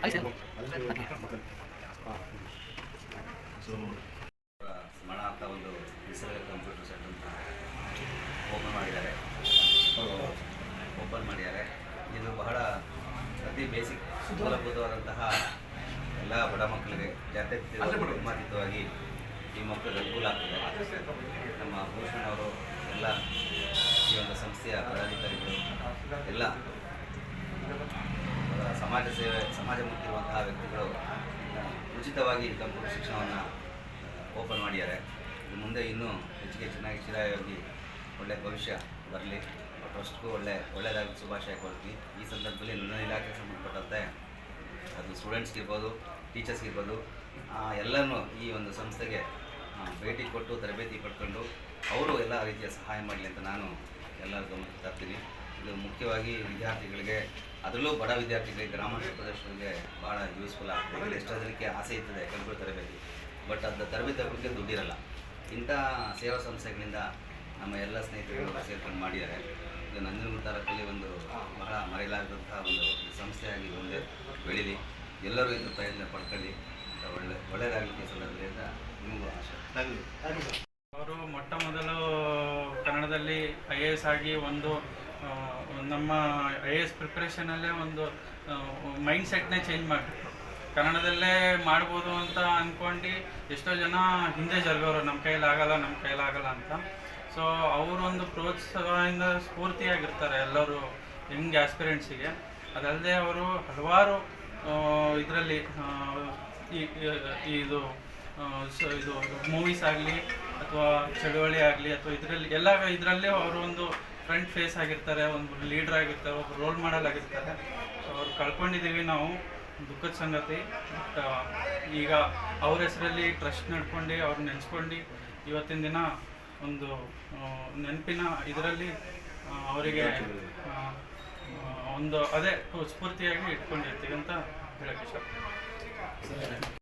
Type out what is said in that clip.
Ahí está. ಸ್ಮರಣ ಅಂತ ಒಂದು ನಿಸರ್ಗ ಕಂಪ್ಯೂಟರ್ ಸೆಟ್ ಅಂತ ಓಪನ್ ಮಾಡಿದ್ದಾರೆ. ಓಪನ್ ಮಾಡಿದ್ದಾರೆ. ಇದು ಬಹಳ ಅತಿ ಬೇಸಿಕ್ ಮೂಲಭೂತವಾದಂತಹ ಎಲ್ಲ ಬಡ ಮಕ್ಕಳಿಗೆ ಜಾತ್ಯತೀತ ಧರ್ಮಾತೀತವಾಗಿ ಈ ಮಕ್ಕಳಿಗೆ ಅನುಕೂಲ ಆಗ್ತದೆ. ನಮ್ಮ ಭೂಷಣ್ ಅವರು ಎಲ್ಲ ಈ ಒಂದು ಸಂಸ್ಥೆಯ ಪದಾಧಿಕಾರಿಗಳು ಎಲ್ಲ ಸಮಾಜ ಸೇವೆ ಸಮಾಜ ಮುಖ್ಯವಂತಹ ವ್ಯಕ್ತಿಗಳು ಉಚಿತವಾಗಿ ಕಂಪ್ಯೂಟರ್ ಶಿಕ್ಷಣವನ್ನು ಓಪನ್ ಮಾಡಿದ್ದಾರೆ. ಮುಂದೆ ಇನ್ನೂ ಹೆಚ್ಚಿಗೆ ಚೆನ್ನಾಗಿ ಚಿರಾಯಾಗಿ ಒಳ್ಳೆಯ ಭವಿಷ್ಯ ಬರಲಿ. ಟ್ರಸ್ಟ್ಗೂ ಒಳ್ಳೆ ಒಳ್ಳೆಯದಾಗಿ ಶುಭಾಶಯ ಕೊಡ್ತೀವಿ ಈ ಸಂದರ್ಭದಲ್ಲಿ ನನ್ನ ಇಲಾಖೆಗೆ ಸಂಬಂಧಪಟ್ಟಂತೆ ಅದು ಸ್ಟೂಡೆಂಟ್ಸ್ಗೆ ಇರ್ಬೋದು ಟೀಚರ್ಸ್ಗೆ ಇರ್ಬೋದು ಈ ಒಂದು ಸಂಸ್ಥೆಗೆ ಭೇಟಿ ಕೊಟ್ಟು ತರಬೇತಿ ಪಡ್ಕೊಂಡು ಅವರು ಎಲ್ಲ ರೀತಿಯ ಸಹಾಯ ಮಾಡಲಿ ಅಂತ ನಾನು ಎಲ್ಲರ ಗಮನ ತರ್ತೀನಿ. ಇದು ಮುಖ್ಯವಾಗಿ ವಿದ್ಯಾರ್ಥಿಗಳಿಗೆ, ಅದರಲ್ಲೂ ಬಡ ವಿದ್ಯಾರ್ಥಿಗಳಿಗೆ, ಗ್ರಾಮಾಂತರ ಪ್ರದೇಶಗಳಿಗೆ ಭಾಳ ಯೂಸ್ಫುಲ್ ಆಗ್ತದೆ ಎಷ್ಟೋ ಜನಕ್ಕೆ ಆಸೆ ಇರ್ತದೆ ಕಂಪ್ಯೂಟರ್ ತರಬೇತಿ. ಬಟ್ ಅದು ತರಬೇತಿ ಬಗ್ಗೆ ದುಡ್ಡಿರಲ್ಲ. ಇಂಥ ಸೇವಾ ಸಂಸ್ಥೆಗಳಿಂದ ನಮ್ಮ ಎಲ್ಲ ಸ್ನೇಹಿತರು ಸೇರ್ಕೊಂಡು ಮಾಡಿದ್ದಾರೆ. ಇದು ನಂಜನಗೂಡು ತಾಲೂಕಲ್ಲಿ ಒಂದು ಬಹಳ ಮರೆಯಲಾಗದಂಥ ಒಂದು ಸಂಸ್ಥೆಯಾಗಿ ಮುಂದೆ ಬೆಳೀಲಿ. ಎಲ್ಲರೂ ಇದನ್ನು ಪ್ರಯತ್ನ ಪಡ್ಕೊಳ್ಳಿ. ಒಳ್ಳೆ ಒಳ್ಳೆಯದಾಗಲಿಕ್ಕೆ ಸಂದರ್ಭದಿಂದ ನಿಮಗೂ ಆಶೆ. ಅವರು ಮೊಟ್ಟ ಮೊದಲು ಕನ್ನಡದಲ್ಲಿ ಐ ಎ ಎಸ್ ಆಗಿ ಒಂದು ನಮ್ಮ ಐ ಎ ಎಸ್ ಪ್ರಿಪ್ರೇಷನಲ್ಲೇ ಒಂದು ಮೈಂಡ್ ಸೆಟ್ನೇ ಚೇಂಜ್ ಮಾಡಿಬಿಟ್ರು ಕನ್ನಡದಲ್ಲೇ ಮಾಡ್ಬೋದು ಅಂತ ಅಂದ್ಕೊಂಡು ಎಷ್ಟೋ ಜನ ಹಿಂದೆ ಜರುಗೋರು ನಮ್ಮ ಕೈಲಾಗಲ್ಲ ನಮ್ಮ ಕೈಲಾಗಲ್ಲ ಅಂತ. ಸೊ ಅವರೊಂದು ಪ್ರೋತ್ಸಾಹದಿಂದ ಸ್ಫೂರ್ತಿಯಾಗಿರ್ತಾರೆ ಎಲ್ಲರೂ ಯಂಗ್ ಆಸ್ಪಿರೆಂಟ್ಸಿಗೆ ಅದಲ್ಲದೆ ಅವರು ಹಲವಾರು ಇದರಲ್ಲಿ ಇದು ಇದು ಮೂವೀಸ್ ಆಗಲಿ, ಅಥವಾ ಚಳುವಳಿ ಆಗಲಿ, ಅಥವಾ ಇದರಲ್ಲಿ, ಎಲ್ಲ, ಇದರಲ್ಲೇ ಅವರು ಒಂದು ಫ್ರಂಟ್ ಫೇಸ್ ಆಗಿರ್ತಾರೆ, ಒಂದು ಲೀಡರ್ ಆಗಿರ್ತಾರೆ ಒಬ್ಬ ರೋಲ್ ಮಾಡಲ್ ಆಗಿರ್ತಾರೆ. ಸೊ ಅವ್ರು ಕಳ್ಕೊಂಡಿದ್ದೀವಿ ನಾವು, ದುಃಖದ ಸಂಗತಿ. ಬಟ್ ಈಗ ಅವ್ರ ಹೆಸರಲ್ಲಿ ಟ್ರಸ್ಟ್ ನಡ್ಕೊಂಡು ಅವ್ರು ನೆನೆಸ್ಕೊಂಡು ಇವತ್ತಿನ ದಿನ ಒಂದು ನೆನಪಿನ ಇದರಲ್ಲಿ ಅವರಿಗೆ ಒಂದು ಅದೇ ಸ್ಫೂರ್ತಿಯಾಗಿ ಇಟ್ಕೊಂಡಿರ್ತೀವಿ ಅಂತ ಹೇಳಕ್ಕೆ ಇಷ್ಟಪಡ್ತೀನಿ.